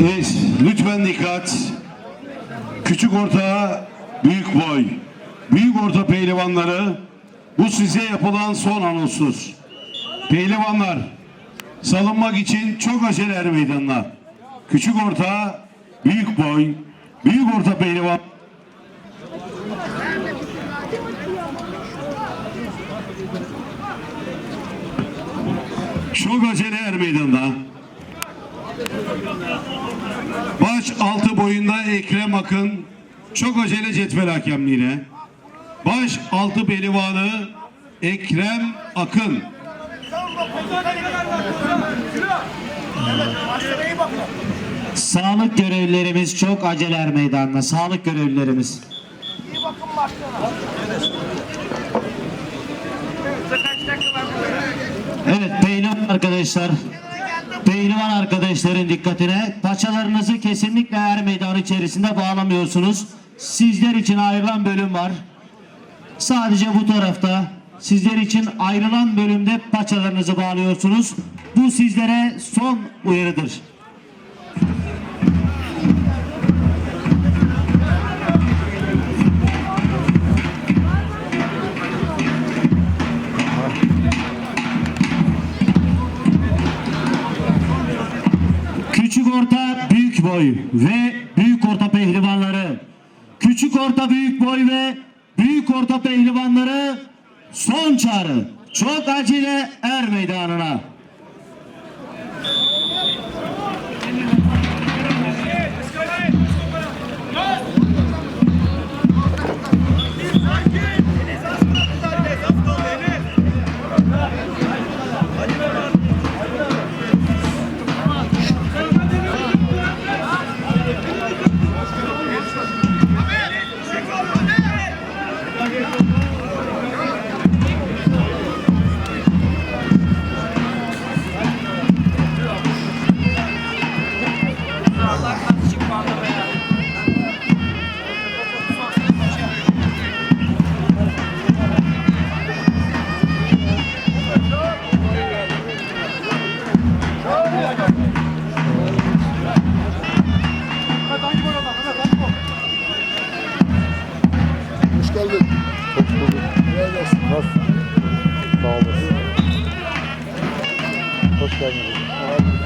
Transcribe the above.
Reis lütfen dikkat. Küçük orta, büyük boy. Büyük orta pehlivanları bu size yapılan son anonstur. Pehlivanlar salınmak için çok acele er meydanına. Küçük orta, büyük boy, büyük orta pehlivan. Çok acele er meydanına. Baş altı boyunda Ekrem Akın çok acele cetvel hakemliğine. Baş altı pehlivanı Ekrem Akın. Sağlık görevlilerimiz çok aceler meydanına. Sağlık görevlilerimiz. Evet pehlivan arkadaşlar. Pehlivan arkadaşların dikkatine paçalarınızı kesinlikle er meydanı içerisinde bağlamıyorsunuz. Sizler için ayrılan bölüm var. Sadece bu tarafta sizler için ayrılan bölümde paçalarınızı bağlıyorsunuz. Bu sizlere son uyarıdır. Orta büyük boy ve büyük orta pehlivanları. Küçük orta büyük boy ve büyük orta pehlivanları son çağrı. Çok acele er meydanına. Geldin. Hoş bulduk. Kolay gelsin. Nasılsın? Sağ olasın. Hoş geldin. Abi,